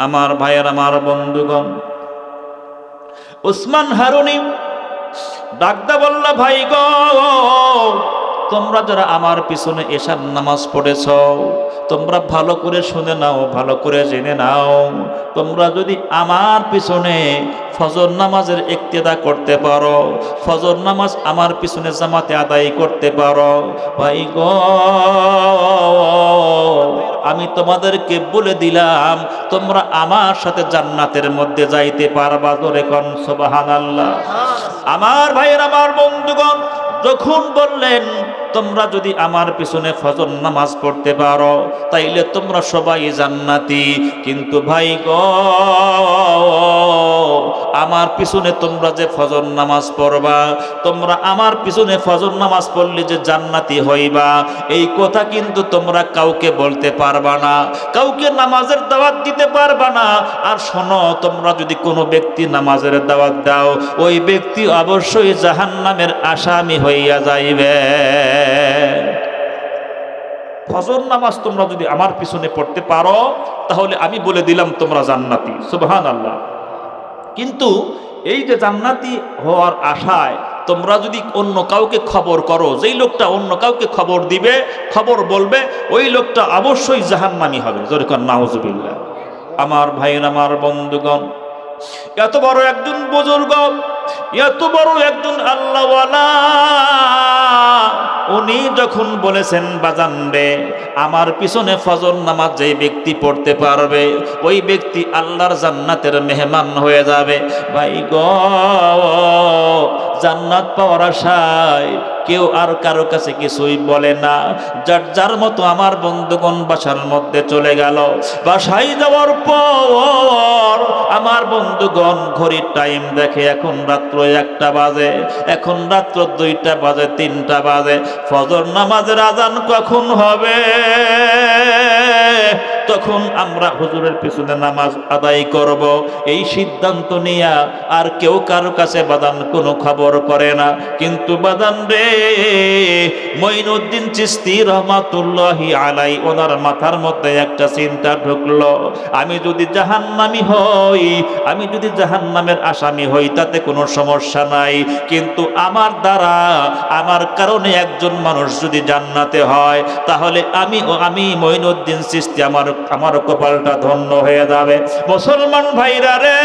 আমার ভাইয়ের, আমার বন্ধুগণ। উসমান হারুনি ডাকদা বলল, ভাই গো, তোমরা যারা আমার পিছনে এসার নামাজ পড়েছ, তোমরা ভালো করে শুনে নাও, ভালো করে জেনে নাও। তোমরা যদি আমার পিছনে ফজর নামাজের ইক্তেদা করতে পারো, ফজর নামাজ আমার পিছনে জামাতে আদায় করতে পারো। ভাই গো আমি তোমাদেরকে বলে দিলাম তোমরা আমার সাথে জান্নাতের মধ্যে যাইতে পারবা ধরে কন সোবাহান আল্লাহ আমার ভাইয়ের আমার বন্ধুগণ যখন বললেন তোমরা যদি আমার পিছনে ফজর নামাজ পড়তে পারো তাইলে তোমরা সবাই জান্নাতি। কিন্তু ভাই গো আমার পিছনে তোমরা যে ফজর নামাজ পড়বা, তোমরা আমার পিছনে ফজর নামাজ পড়লে যে জান্নাতি হইবা, এই কথা কিন্তু তোমরা কাউকে বলতে পারবা না, কাউকে নামাজের দাওয়াত দিতে পারবা না। আর শোনো, তোমরা যদি কোনো ব্যক্তি নামাজের দাওয়াত দাও, ওই ব্যক্তি অবশ্যই জাহান্নামের আসামি হইয়া যাইবে। ফজর নামাজ তোমরা যদি আমার পিছনে পড়তে পারো, তাহলে আমি বলে দিলাম তোমরা জান্নাতি। সুবহান আল্লাহ কিন্তু এই যে জান্নাতি হওয়ার আশায় তোমরা যদি অন্য কাউকে খবর করো, যেই লোকটা অন্য কাউকে খবর দিবে, খবর বলবে, ওই লোকটা অবশ্যই জাহান্নামি হবে। যেরকম নাউজুবিল্লাহ। আমার ভাইয়ের, আমার বন্ধুগণ, এত বড় একজন বুজুর্গ এত বড় একজন আল্লাহওয়ালা। উনি যখন বলেছেন, বাজান রে, আমার পিছনে ফজর নামাজ যে ব্যক্তি পড়তে পারবে, ওই ব্যক্তি আল্লাহর জান্নাতের মেহমান হয়ে যাবে। ভাই গ, জান্নাত পাওয়ার আশায় কেউ আর কারও কাছে কিছুই বলে না। যার যার মতো আমার বন্ধুগণ বাসার মধ্যে চলে গেল। বাসায় যাওয়ার পর আমার বন্ধুগণ ঘড়ির টাইম দেখে এখন রাত্র একটা বাজে। এখন রাত্র দুইটা বাজে, তিনটা বাজে। ফজর নামাজের আজান কখন হবে? তখন আমরা হুজুরের পিছনে নামাজ আদায় করব। এই সিদ্ধান্ত নিয়া আর কেউ কারও কাছে বাদান কোনো খবর করে না। কিন্তু বাদান রে, মঈনুদ্দিন চিস্তি রহমাতুল্লাহি আলাই, ওনার মাথার মধ্যে একটা চিন্তা ঢুকলো। আমি যদি জাহান্নামি হই, আমি যদি জাহান্নামের আসামি হই, তাতে কোনো সমস্যা নাই। কিন্তু আমার দ্বারা, আমার কারণে একজন মানুষ যদি জান্নাতে হয়, তাহলে আমি ও আমি মঈনুদ্দিন চিস্তি আমার আমার কপালটা ধন্য হয়ে যাবে। মুসলমান ভাইরা রে,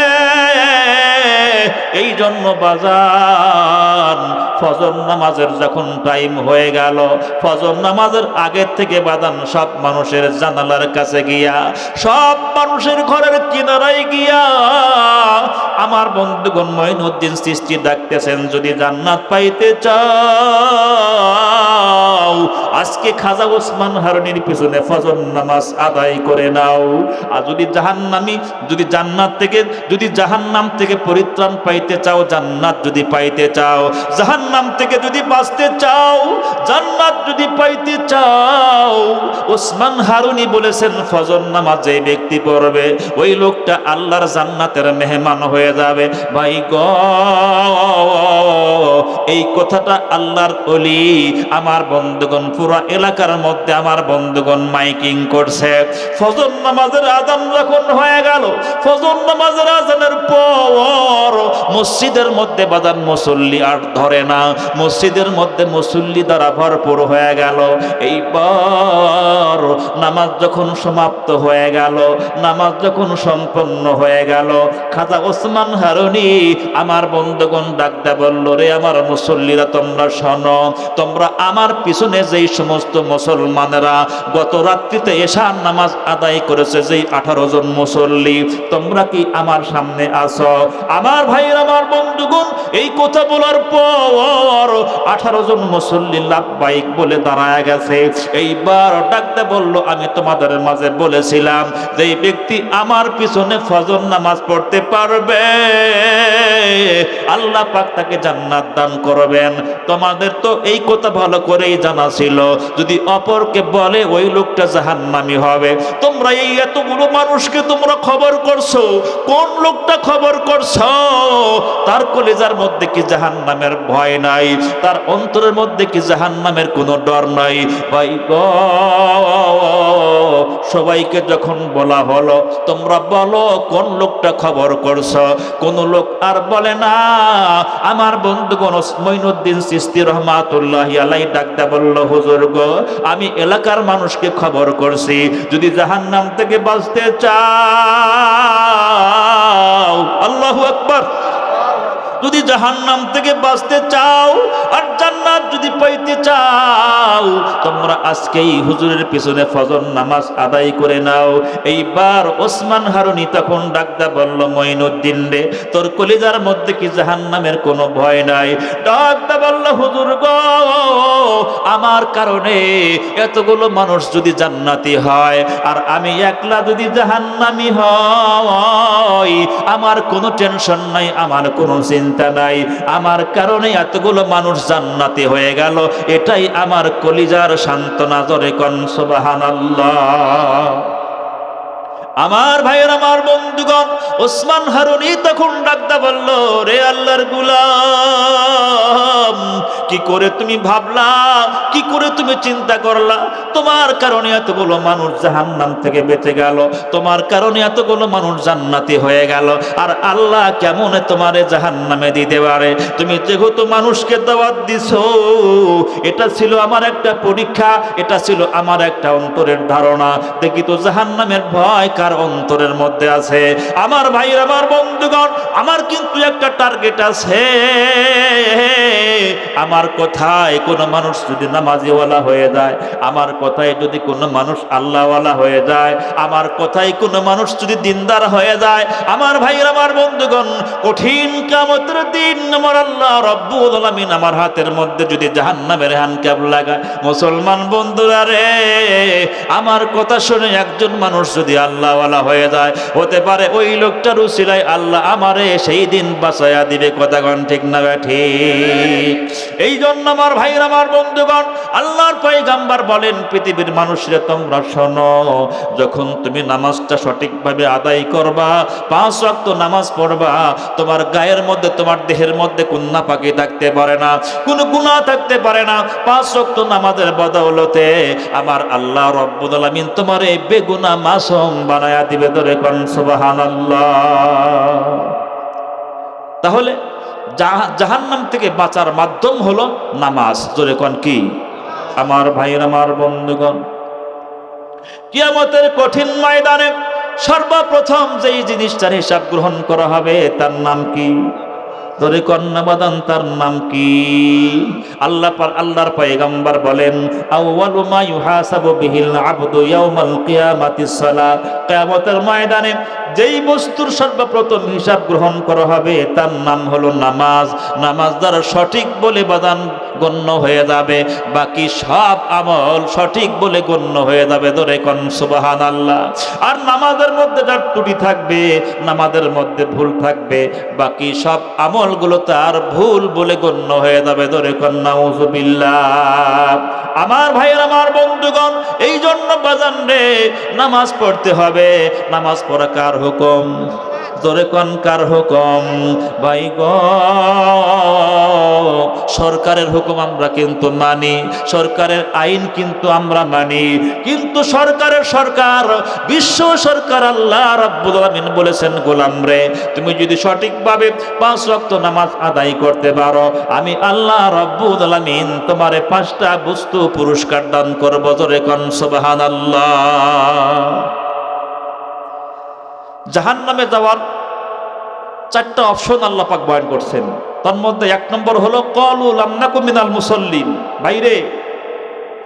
এই জন্য বাজার ফজর নামাজের যখন টাইম হয়ে গেল, ফজর নামাজের আগের থেকে বাদান সব মানুষের জানালার কাছে গিয়া, সব মানুষের ঘরের কিনারায় গিয়া, আমার বন্ধুগণ মঈনুদ্দিন সৃষ্টি ডাকতেছেন, যদি জান্নাত পাইতে চাও, আজকে খাজা ওসমান হারনির পিছনে ফজর নামাজ আদায় করে নাও। আর যদি জাহান্নামি, যদি জান্নাত থেকে, যদি জাহান্নাম থেকে পরিত্রাণ পাইতে চাও, জান্নাত যদি পাইতে চাও, জাহান্নাম থেকে যদি বাঁচতে চাও, জান্নাত যদি পাইতে চাও, ওসমান হারুনি বলেছেন, ফজর নামাজ যে ব্যক্তি পড়বে, ওই লোকটা আল্লাহর জান্নাতের মেহমান হয়ে যাবে। ভাই গ এই কথাটা আল্লাহর অলি আমার বন্ধুগণ, পুরো এলাকার মধ্যে আমার বন্ধুগণ মাইকিং করছে। ফজর নামাজের আজান যখন হয়ে গেল, ফজর নামাজের আজানের পর মসজিদের মধ্যে বাজান মুসল্লি আর ধরে না, মসজিদের মধ্যে মুসল্লি দ্বারা ভরপুর হয়ে গেল। এইবার নামাজ যখন সমাপ্ত হয়ে গেল, নামাজ যখন সম্পন্ন হয়ে গেল, খাজা ওসমান হারুনি আমার বন্ধুগণ ডাকতে বলল, রে আমার মুসল্লিরা, তোমরা শোনো। তোমরা আমার পিছনে যেই সমস্ত মুসলমানেরা গত রাত্রিতে এশার নামাজ আদায় করেছে, যেই আঠারো জন মুসল্লি, তোমরা কি আমার সামনে আসো আমার ভাইয়ের, আমার বন্ধুগণ, এই কথা বলার পর আঠারো জন মুসল্লি লাভবাহিক বলে দাঁড়ায় গেছে। এইবার ডাকতে বলল, আমি তোমাদের মাঝে বলেছিলাম যে ব্যক্তি আমার পিছনে ফজর নামাজ পড়তে পারবে, আল্লাহ পাক তাকে জান্নাত দান করবেন। তোমাদের তো এই কথা ভালো করেই জানা ছিল। যদি অপরকে বলে, ওই লোকটা জাহান্নামি হবে। তোমরা এই এতগুলো মানুষকে তোমরা খবর করছ। কোন লোকটা খবর করছ? তার কলেজার মধ্যে কি জাহান্নামের ভয় নাই? তার অন্তরের মধ্যে কি জাহান্নামের কোনো ডর নাই? ভাই সবাইকে যখন বলা হলো, তোমরা বলো, কোন লোকটা খবর করছ? কোন লোক আর বলে, না, আমার বন্ধুগণ মঈনুদ্দিন সিস্তি রহমাতুল্লাহ আলাই ডাকতে বলল, হুজুর গো, আমি এলাকার মানুষকে খবর করছি। যদি জাহান্নাম থেকে বাঁচতে চাও, আল্লাহু আকবার যদি জাহান্নাম থেকে বাঁচতে চাও আর জান্নাত যদি পাইতে চাও, তোমরা আজকেই হুজুরের পিছনে ফজর নামাজ আদায় করে নাও। এইবার ওসমান হারুনি তখন ডাকদা বলল, মঈনুদ্দিন রে, তোর কলিজার মধ্যে কি জাহান্নামের কোনো ভয় নাই? ডাকদা বলল, হুজুর গো, আমার কারণে এতগুলো মানুষ যদি জান্নাতি হয় আর আমি একলা যদি জাহান্নামি হয় আমার কোনো টেনশন নাই, আমার কোনো চিন্তা নাই। আমার কারণে এতগুলো মানুষ জান্নাতি হয়ে গেল। এটাই আমার কলিজার শান্ত নাজরে কনসবাহান সুবহানাল্লাহ। আমার ভাইয়ের, আমার বন্ধুগণ, ওসমান হারুনি তখন ডাকদা বলল, রে আল্লাহর গুলাম, কি করে তুমি ভাবলা, কি করে তুমি চিন্তা করলা? তোমার কারণে এতগুলো মানুষ জাহান্নাম থেকে বেঁচে গেল, তোমার কারণে এতগুলো মানুষ জান্নাতি হয়ে গেল, আর আল্লাহ কেমন তোমারে জাহান্নামে দিতে পারে? তুমি যেহেতু মানুষকে দাওয়াত দিছো, এটা ছিল আমার একটা পরীক্ষা, এটা ছিল আমার একটা অন্তরের ধারণা। দেখি তো জাহান্নামের ভয় কার অন্তরের মধ্যে আছে। আমার ভাইয়ের, আমার বন্ধুগণ, আমার কিন্তু একটা টার্গেট আছে। আমার কথায় কোনো মানুষ যদি নামাজিওয়ালা হয়ে যায়, আমার কথায় যদি কোনো মানুষ আল্লাহওয়ালা হয়ে যায়, আমার কথায় কোনো মানুষ যদি দিনদার হয়ে যায়, আমার ভাইয়ের, আমার বন্ধুগণ, কঠিন কামতের দিন আমার আল্লাহ রব্বুল আলামিন আমার হাতের মধ্যে যদি জাহান্নামের হ্যান্ডক্যাপ লাগায়, মুসলমান বন্ধুরা রে, আমার কথা শুনে একজন মানুষ যদি আল্লাহওয়ালা হয়ে যায়। হতে পারে ওই লোকটার উসিলায় আল্লাহ আমারে সেই দিন বাঁচাইয়া দিবে। কথাগণ ঠিক না বা ঠিক। এই জন্য আমার ভাইয়ের, আমার বন্ধুগণ, আল্লাহর পয়গাম্বার বলেন, পৃথিবীর মানুষরা তোমরা শোনো, যখন তুমি নামাজটা সঠিকভাবে আদায় করবা, পাঁচ ওয়াক্ত নামাজ পড়বা, তোমার গায়ের মধ্যে, তোমার দেহের মধ্যে কুন্না পাখি থাকতে পারে না, কোনো গুণা থাকতে পারে না। পাঁচ ওয়াক্ত নামাজের বদৌলতে আমার আল্লাহ রব্বুল আলামিন তোমার এই বেগুনা মাসুম বানায়া দিবে ধরে কোন সুবাহান তাহলে জাহান্নাম থেকে বাঁচার মাধ্যম হলো নামাজ। জোরে কন কি? আমার ভাইয়ের, আমার বন্ধুগণ, কিয়ামতের কঠিন ময়দানে সর্বপ্রথম যেই জিনিসটার হিসাব গ্রহণ করা হবে, তার নাম কি? তোরে কন্যাবাদান, তার নাম কি? আল্লাহ আল্লাহর পয়গম্বর বলেন, আউয়ালু মা ইউহাসাবু বিহিল আবদু ইয়াউমাল কিয়ামাতিস সালাহ কিয়ামতের ময়দানে যেই বস্তুর সর্বপ্রথম হিসাব গ্রহণ করা হবে, তার নাম হলো নামাজ। নামাজ দ্বারা সঠিক বলে বাদান গণ্য হয়ে যাবে। বাকি সব আমল সঠিক বলে গণ্য হয়ে যাবে। ধরে কন সুবাহান আল্লাহ আর নামাজের মধ্যে যার ত্রুটি থাকবে, নামাজের মধ্যে ভুল থাকবে, বাকি সব আমলগুলো তার ভুল বলে গণ্য হয়ে যাবে। ধরে কন, নাউজুবিল্লাহ। আমার ভাইয়ের, আমার বন্ধুগণ এই জন্য বাজান রে, নামাজ পড়তে হবে। নামাজ পড়া কার হুকুম? জোরে কন কার হুকুম? ভাই গ, সরকারের হুকুম আমরা কিন্তু মানি, সরকারের আইন কিন্তু আমরা মানি। কিন্তু সরকারের সরকার, বিশ্ব সরকার আল্লাহ রাব্বুল আলামিন বলেছেন, গোলাম রে, তুমি যদি সঠিকভাবে পাঁচ ওয়াক্ত নামাজ আদায় করতে পারো, আমি আল্লাহ রাব্বুল আলামিন তোমারে পাঁচটা বস্তু পুরস্কার দান করব। জোরে কন, সুবহানাল্লাহ। জাহান নামে যাওয়ার চারটা অপশন আল্লাহ পাক বয়ান করছেন। তার মধ্যে এক নম্বর হলো কলুল আমনাকু মিনাল মুসল্লিন। বাইরে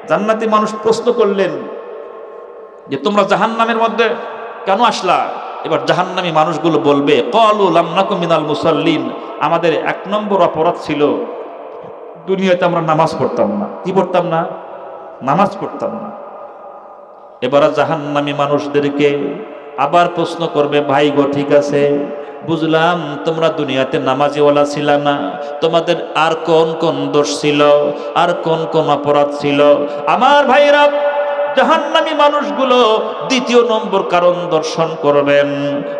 জান্নাতি মানুষ প্রশ্ন করলেন যে, তোমরা জাহান নামের মধ্যে কেন আসলা? এবার জাহান্নামী মানুষগুলো বলবে কলুল আমনাকু মিনাল মুসল্লিন। আমাদের এক নম্বর অপরাধ ছিল, দুনিয়াতে আমরা নামাজ পড়তাম না। কি পড়তাম না? নামাজ পড়তাম না। এবার জাহান্নামী মানুষদেরকে আবার প্রশ্ন করবে, ভাই গো, ঠিক আছে? বুঝলাম তোমরা দুনিয়াতে নামাজিওয়ালা ছিল না। তোমাদের আর কোন কোন দোষ ছিল? আর কোন কোন অপরাধ ছিল? আমার ভাইরা জাহান্নামী মানুষগুলো দ্বিতীয় নম্বর কারণ দর্শন করবেন।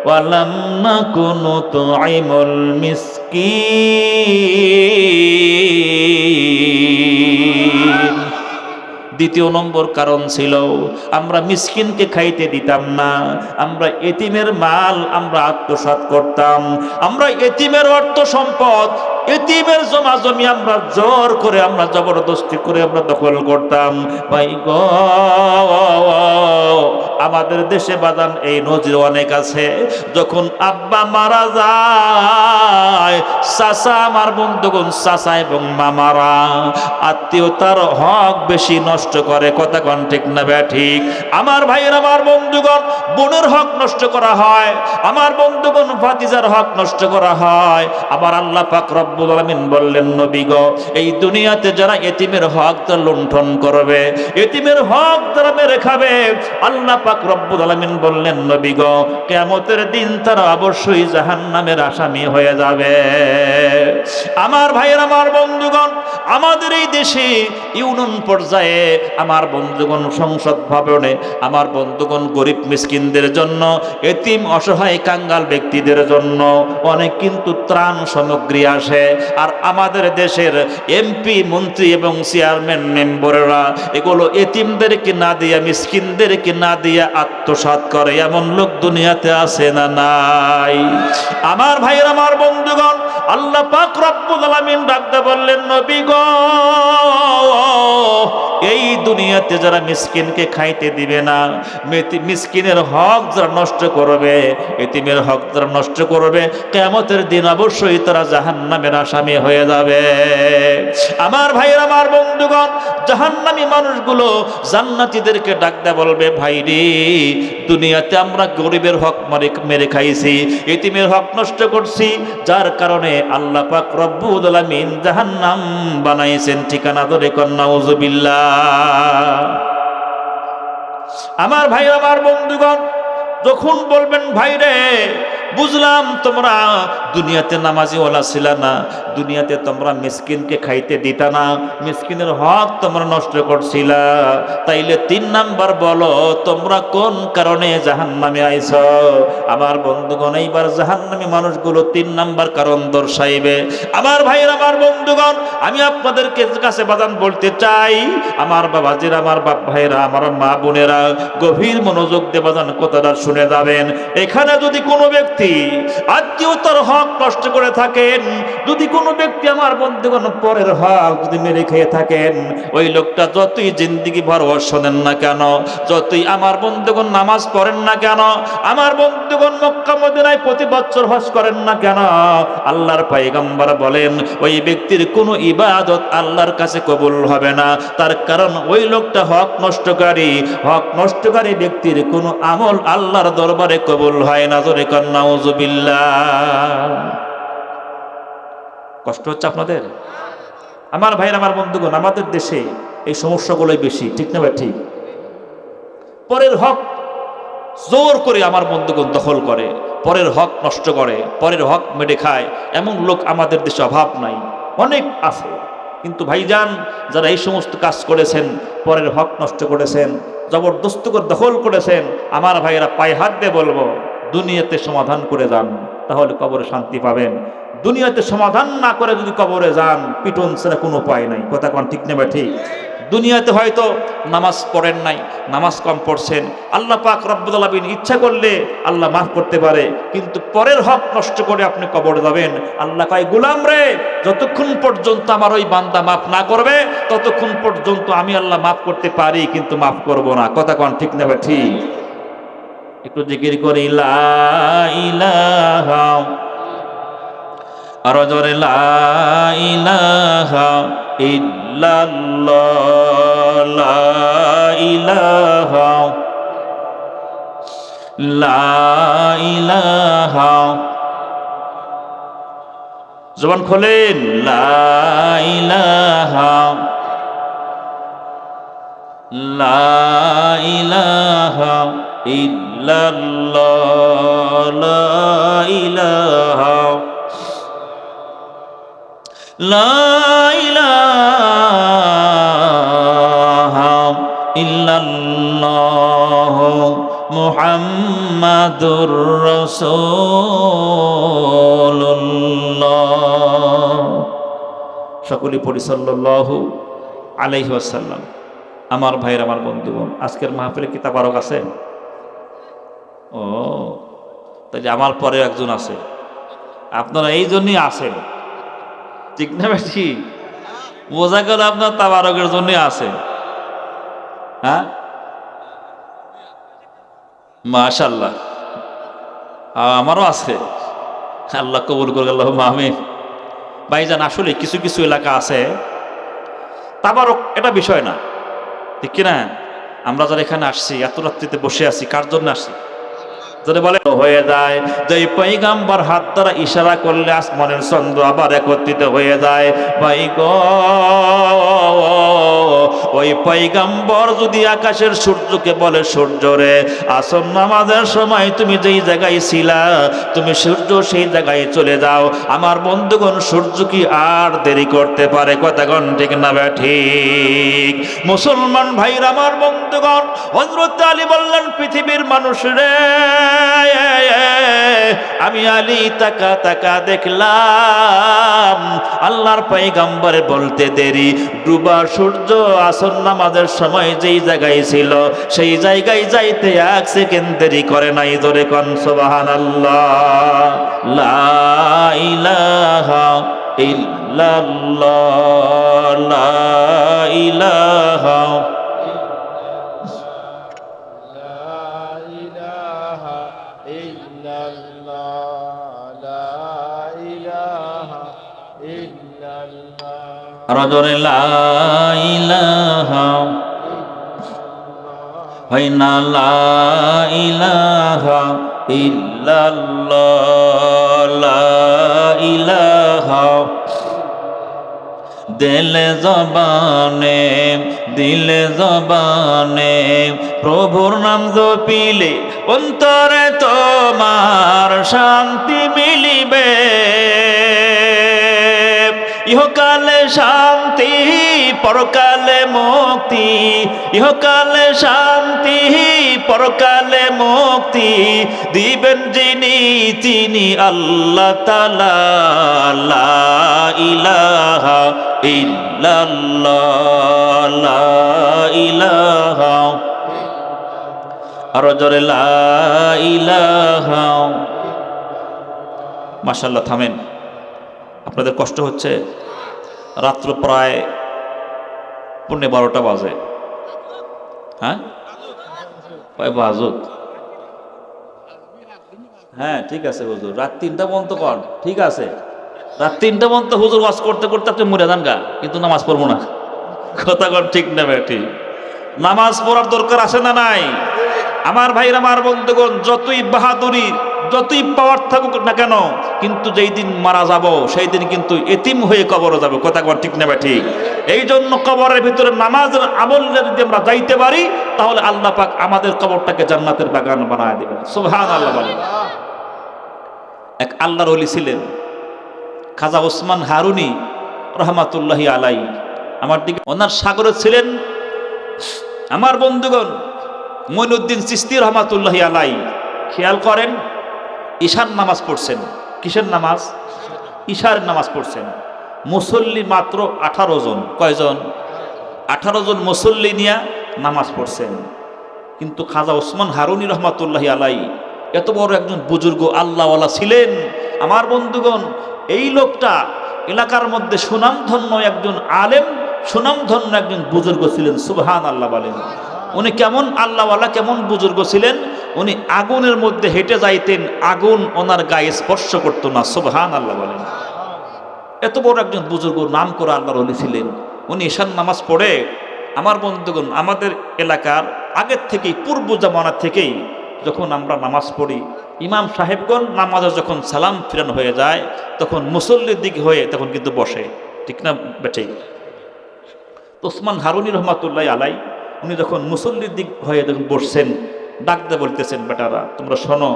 ওয়ালাম না কোনো তো আইমল মিসকি দ্বিতীয় নম্বর কারণ ছিল, আমরা মিসকিনকে খাইতে দিতাম না, আমরা এতিমের মাল আমরা আত্মসাৎ করতাম, আমরা এতিমের অর্থ সম্পদ, এতিমের জমা জমি আমরা জোর করে, আমরা জবরদস্তি করে আমরা দখল করতাম। ভাই গ, আমাদের দেশে বাদান এই নজির অনেক আছে, যখন আব্বা মারা যায় চাচা আমার বন্ধুগণ, চাচা এবং মামারা, আত্মীয়তার হক বেশি নষ্ট করে, কথা কন ঠিক না ঠিক? আমার ভাইয়ের, আমার বন্ধুগণ, বোনের হক নষ্ট করা হয়, আমার বন্ধুগণ ফাতিজার হক নষ্ট করা হয়। আবার আল্লাহ পাক রব্বুল আলামিন বললেন, নবী গো, এই দুনিয়াতে যারা এতিমের হক তার লুণ্ঠন করবে, এতিমের হক তারা মেরে খাবে। আল্লাহ পাক রব্বুল আলামিন বললেন, নবী গো, কিয়ামতের দিন তারা অবশ্যই জাহান্নামের আসামি হয়ে যাবে। আমার ভাইয়ের, আমার বন্ধুগণ, আমাদের এই দেশে ইউনিয়ন পর্যায়ে আমার বন্ধুগণ সংসদ ভবনে আমার বন্ধুগণ গরিব মিসকিনদের জন্য, এতিম অসহায় কাঙ্গাল ব্যক্তিদের জন্য অনেক কিন্তু ত্রাণ সামগ্রী আসে। আর আমাদের দেশের এমপি, মন্ত্রী এবং চেয়ারম্যান, মেম্বাররা এগুলো এতিমদেরকে না দিয়ে, মিসকিনদেরকে না দিয়ে আত্মসাৎ করে। এমন লোক দুনিয়াতে আছে না নাই? আমার ভাইয়ের, আমার বন্ধুগণ আল্লাহ পাক রব্বুল আলামিন ডাকতে বললেন নবী গো এই দুনিয়াতে যারা মিসকিনকে খাইতে দিবে না মিসকিনের হক যারা নষ্ট করবে, এতিমের হক যারা নষ্ট করবে কেমতের দিন অবশ্যই তারা জাহান্নামের আসামি হয়ে যাবে। আমার ভাইয়ের, আমার বন্ধুগণ, জাহান্নামী মানুষগুলো জান্নাতীদেরকে ডাকতে বলবে ভাই রে দুনিয়াতে আমরা গরিবের হক মারে, মেরে খাইছি, এতিমের হক নষ্ট করছি। যার কারণে আল্লাহ পাক রব্বুল আলামিন জাহান্নাম বানাইছেন ঠিকানা ধরে কন্যা উজুবিল্লাহ আমার ভাই আমার বন্ধুগণ যখন বলবেন ভাই রে বুঝলাম তোমরা দুনিয়াতে নামাজি ওলা ছিল না, দুনিয়াতে তোমরা মিসকিনকে খাইতে দিতা না, মিসকিনের হক তোমরা নষ্ট করছিলা। তাইলে তিন নাম্বার বলো, তোমরা কোন কারণে জাহান নামে আইছ? আমার বন্ধুগণ, এইবার জাহান নামে মানুষগুলো তিন নাম্বার কারণ দর্শাইবে। আমার ভাইয়ের, আমার বন্ধুগণ, আমি আপনাদেরকে কাছে বাদান বলতে চাই, আমার বাবাজির, আমার বাপ ভাইরা আমার মা বোনেরা গভীর মনোযোগ দিয়ে বাদান কথাটা শুনে যাবেন। এখানে যদি কোনো ব্যক্তি আত্মীয়তার হক নষ্ট করে থাকেন, যদি কোনো ব্যক্তি আমার বন্ধুগণ পরের হক যদি মেরে খেয়ে থাকেন, ওই লোকটা যতই জিন্দিগি ভর শোনেন না কেন, যতই আমার বন্ধুগণ নামাজ পড়েন না কেন, আমার বন্ধুগণ মক্কা মদিনায় প্রতি বছর হস করেন না কেন, আল্লাহর পাইগাম্বার বলেন, ওই ব্যক্তির কোনো ইবাদত আল্লাহর কাছে কবুল হবে না। তার কারণ ওই লোকটা হক নষ্টকারী হক নষ্টকারী ব্যক্তির কোনো আমল আল্লাহর দরবারে কবুল হয় না। ধরে কন্নাউজুবিল্লাহ কষ্ট হচ্ছে আপনাদের? আমার ভাইয়ের, আমার বন্ধুগণ, আমাদের দেশে এই সমস্যাগুলোই বেশি, ঠিক না ভাই? ঠিক। পরের হক জোর করে আমার বন্ধুগণ দখল করে, পরের হক নষ্ট করে, পরের হক মেরে খায়, এমন লোক আমাদের দেশে অভাব নাই। অনেক আছে, কিন্তু ভাইজান, যারা এই সমস্ত কাজ করেছেন, পরের হক নষ্ট করেছেন, জবরদস্ত করে দখল করেছেন, আমার ভাইয়েরা পায়ে হাত দিয়ে বলব দুনিয়াতে সমাধান করে যান, তাহলে কবরে শান্তি পাবেন। দুনিয়াতে সমাধান না করে যদি কবরে যান, পিটন ছাড়া কোনো উপায় নাই। কথা কোন ঠিক নেবে ঠিক? দুনিয়াতে হয়তো নামাজ পড়েন নাই, নামাজ কম পড়ছেন। আল্লাহ পাক রব্বুল আলামিন ইচ্ছা করলে আল্লাহ মাফ করতে পারে, কিন্তু পরের হক নষ্ট করে আপনি কবরে যাবেন। আল্লাহ কয়, গুলাম রে, যতক্ষণ পর্যন্ত আমার ওই বান্দা মাফ না করবে, ততক্ষণ পর্যন্ত আমি আল্লাহ মাফ করতে পারি, কিন্তু মাফ করব না। কথা কোন ঠিক নেবে ঠিক? একটু জিকির করি, লা ইলাহা। আরও জোরে, লা ইলাহা ইল্লাল্লাহ, লা ইলাহা। লা ইলাহা। জবান খোলেন, লা ইলাহা। লা ইলাহা ইল্লাল্লাহ। লা ইলাহা লা ইলাহা ইল্লাল্লাহ সকলে পড়ি সাল্লাল্লাহু আমার ভাইয়ের, আমার বন্ধুগণ, আজকের মাহফিলে কি তাবারক আছে? ও, তাহলে আমার পরে একজন আছে। আপনারা এই জন্যই আছেন। ঠিক না বেশি বোঝা গেল আপনার তাবারকের জন্যই আছে হ্যাঁ? মাশাল্লাহ আমারও আছে। আল্লাহ কবুল করে আল্লাহ আমিন। ভাইজান, আসলে কিছু কিছু এলাকা আছে। তাবারক এটা বিষয় না। ঠিক কিনা? আমরা যারা এখানে আসছি, এত রাত্রিতে বসে আছি, কার জন্য আসছি? যদি বলে হয়ে যায়। যে পৈগাম্বর হাত দ্বারা ইশারা করলে আসমানের চন্দ্র আবার একত্রিত হয়ে যায়। ভাই গো ওই পৈগাম্বর যদি আকাশের সূর্যকে বলে, সূর্য রে আসন নামাজের সময় তুমি যেই জায়গায় ছিলা, তুমি সূর্য সেই জায়গায় চলে যাও। আমার বন্ধুগণ, সূর্য কি আর দেরি করতে পারে? কথাগণ ঠিক না ঠিক। মুসলমান ভাইরা আমার বন্ধুগণ হজরত আলী বললেন, পৃথিবীর মানুষ রে, আমি আলী তাকা তাকা দেখলাম আল্লাহর পাইগাম্বারে বলতে দেরি। ডুবা সূর্য আসন নামাজের সময় যেই জায়গায় ছিল, সেই জায়গায় যাইতে এক সেকেন্ড দেরি করে নাই। ধরে কন সোবাহান আল্লাহ লা রজরে লা ইলাহা। হয় না লা ইলাহা ইল্লাল্লাহ, লা ইলাহা। দিলে জবানে দিলে জবানে, প্রভুর নাম জপিলে অন্তরে তোমার শান্তি মিলিবে। শান্তি, পরকালে মুক্তি। ইহকালে শান্তি, পরকালে মুক্তি। দিবেন যিনি, তিনি আল্লাহ তালা ইলাহা ইল্লাল্লাহ। ইলাহা। আরও জোরে, লা ইলাহা। মাশাল্লাহ থামেন। আপনাদের কষ্ট হচ্ছে। রাত্র প্রায় পৌনে বারোটা বাজে। হ্যাঁ? বাজুক। হ্যাঁ ঠিক আছে হুজুর। রাত তিনটা পর্যন্ত কর। ঠিক আছে। রাত তিনটা পর্যন্ত হুজুর ওয়াজ করতে করতে আপনি মরে যান গা। কিন্তু নামাজ পড়ব না। কথা কর ঠিক না ঠিক নামাজ পড়ার দরকার আছে না নাই? আমার ভাইরা আমার বন্ধুগণ, যতই বাহাদুরি যতই পাওয়ার থাকুক না কেন, কিন্তু যেই দিন মারা যাব, সেই দিন কিন্তু এতিম হয়ে কবরে যাবে। কথা কর ঠিক নেবে ঠিক? এই জন্য কবরের ভিতরে নামাজের আমল যদি আমরা যাইতে পারি, তাহলে আল্লাহ পাক আমাদের কবরটাকে জান্নাতের বাগান বানায় দেবেন। সুবহান আল্লাহ এক আল্লাহর অলি ছিলেন, খাজা ওসমান হারুনি রহমাতুল্লাহি আলাই আমার দিকে ওনার সাগরে ছিলেন আমার বন্ধুগণ মইনুদ্দিন চিস্তি রহমাতুল্লাহি আলাই খেয়াল করেন ঈশান নামাজ পড়ছেন। কিসের নামাজ? ঈশার নামাজ পড়ছেন। মুসল্লি মাত্র আঠারো জন। কয়জন? আঠারো জন মুসল্লি নিয়ে নামাজ পড়ছেন। কিন্তু খাজা ওসমান হারুনি রহমাতুল্লাহি আলাই এত বড় একজন বুজুর্গ আল্লাহওয়ালা ছিলেন। আমার বন্ধুগণ, এই লোকটা এলাকার মধ্যে সুনামধন্য একজন আলেম, সুনামধন্য একজন বুজুর্গ ছিলেন। সুবহান আল্লাহ বলেন। উনি কেমন আল্লাহওয়ালা, কেমন বুজুর্গ ছিলেন, উনি আগুনের মধ্যে হেঁটে যাইতেন, আগুন ওনার গায়ে স্পর্শ করতো না সুবহান আল্লাহ বলেন। এত বড় একজন বুজুর্গ, নাম করে আল্লাহর অলি ছিলেন। উনি ঈশান নামাজ পড়ে, আমার বন্ধুগণ, আমাদের এলাকার আগের থেকেই, পূর্ব জামানা থেকেই যখন আমরা নামাজ পড়ি, ইমাম সাহেবগণ নামাজে যখন সালাম ফিরানো হয়ে যায়, তখন মুসল্লির দিক হয়ে তখন কিন্তু বসে। ঠিক না বেঠে? ওসমান হারুনি রহমাতুল্লাহ আলাই উনি যখন মুসল্লির দিক হয়ে যখন বসছেন ডাকতে বলতেছেন, বেটারা, তোমরা শোনো,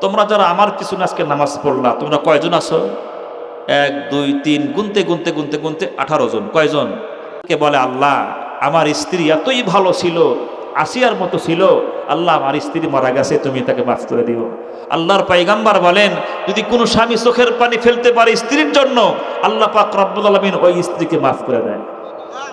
তোমরা যারা আমার পিছনে আজকে নামাজ পড়লা, তোমরা কয়জন আছো? এক, দুই, তিন, গুনতে গুনতে গুনতে গুনতে আঠারো জন। কয়জন? কে বলে, আল্লাহ, আমার স্ত্রী এতই ভালো ছিল, আসিয়ার মতো ছিল, আল্লাহ আমার স্ত্রী মারা গেছে, তুমি তাকে মাফ করে দিও। আল্লাহর পাইগাম্বার বলেন, যদি কোনো স্বামী চোখের পানি ফেলতে পারে স্ত্রীর জন্য, আল্লাহ পাক রব্বুল আলমিন ওই স্ত্রীকে মাফ করে দেয়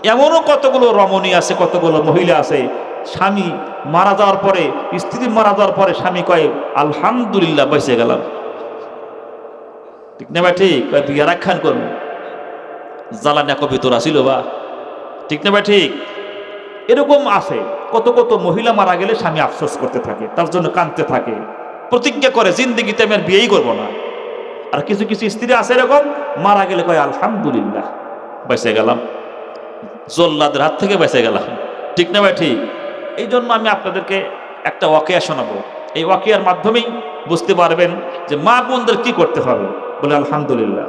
এমনও কতগুলো রমণী আছে, কতগুলো মহিলা আছে, স্বামী মারা যাওয়ার পরে, স্ত্রী মারা যাওয়ার পরে স্বামী কয়, আলহামদুলিল্লাহ বেঁচে গেলাম। ঠিক না ভাই, ঠিক? বিয়া রাখান করব? জ্বালানি ভিতর আসিল বা। ঠিক না ভাই, ঠিক? এরকম আছে। কত কত মহিলা মারা গেলে স্বামী আফসোস করতে থাকে, তার জন্য কাঁদতে থাকে, প্রতিজ্ঞা করে, জিন্দিগিতে আমি আর বিয়েই করব না। আর কিছু কিছু স্ত্রী আছে এরকম, মারা গেলে কয়, আলহামদুলিল্লাহ বেঁচে গেলাম। জল্লাদের হাত থেকে বেঁচে গেলাম। ঠিক না ভাই, ঠিক? এই জন্য আমি আপনাদেরকে একটা ওয়াকিয়া শোনাবো। এই ওয়াকিয়ার মাধ্যমেই বুঝতে পারবেন যে মা বোনদের কি করতে হবে। বলে আলহামদুলিল্লাহ।